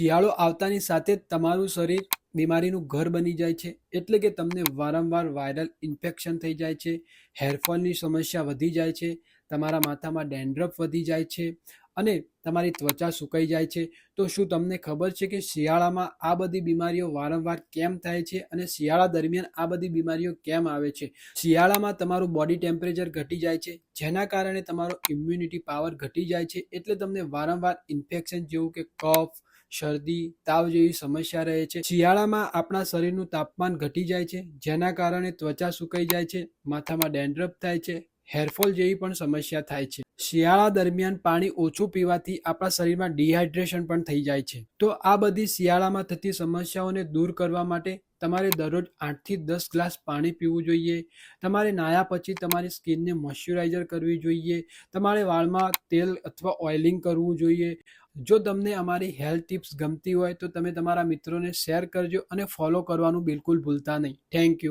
શિયાળો આવતાની સાથે તમારું શરીર બીમારીનું ઘર બની જાય છે. એટલે કે તમને વારંવાર વાયરલ ઇન્ફેક્શન થઈ જાય છે હેરફોલની સમસ્યા વધી જાય છે, તમારા માથામાં ડેન્ડ્રફ વધી જાય છે અને તમારી ત્વચા સુકાઈ જાય છે. તો શું તમને ખબર છે કે શિયાળામાં આ બધી બીમારીઓ વારંવાર કેમ થાય છે અને શિયાળા દરમિયાન આ બધી બીમારીઓ કેમ આવે છે? શિયાળામાં તમારું બોડી ટેમ્પરેચર ઘટી જાય છે, જેના કારણે તમારો ઇમ્યુનિટી પાવર ઘટી જાય છે. એટલે તમને વારંવાર ઇન્ફેક્શન જેવું કે કફ શરદી, તાવ જેવી સમસ્યા રહે છે. શિયાળામાં આપણા શરીરનું તાપમાન ઘટી જાય છે, જેના કારણે ત્વચા સુકાઈ જાય છે, માથામાં ડેન્ડ્રફ થાય છે હેરફોલ જેવી પણ સમસ્યા થાય છે. શિયાળા દરમિયાન પાણી ઓછું પીવાથી આપણા શરીરમાં ડિહાઇડ્રેશન પણ થઈ જાય છે. તો આ બધી શિયાળામાં થતી સમસ્યાઓને દૂર કરવા માટે તમારે દરરોજ આઠથી દસ ગ્લાસ પાણી પીવું જોઈએ. તમારે નાયા પછી તમારી સ્કિનને મોઇશ્ચરાઇઝર કરવી જોઈએ. તમારે વાળમાં તેલ અથવા ઓઇલિંગ કરવું જોઈએ. જો તમને અમારી હેલ્થ ટિપ્સ ગમતી હોય તો તમે તમારા મિત્રોને શેર કરજો અને ફોલો કરવાનું બિલકુલ ભૂલતા નહીં. Thank you.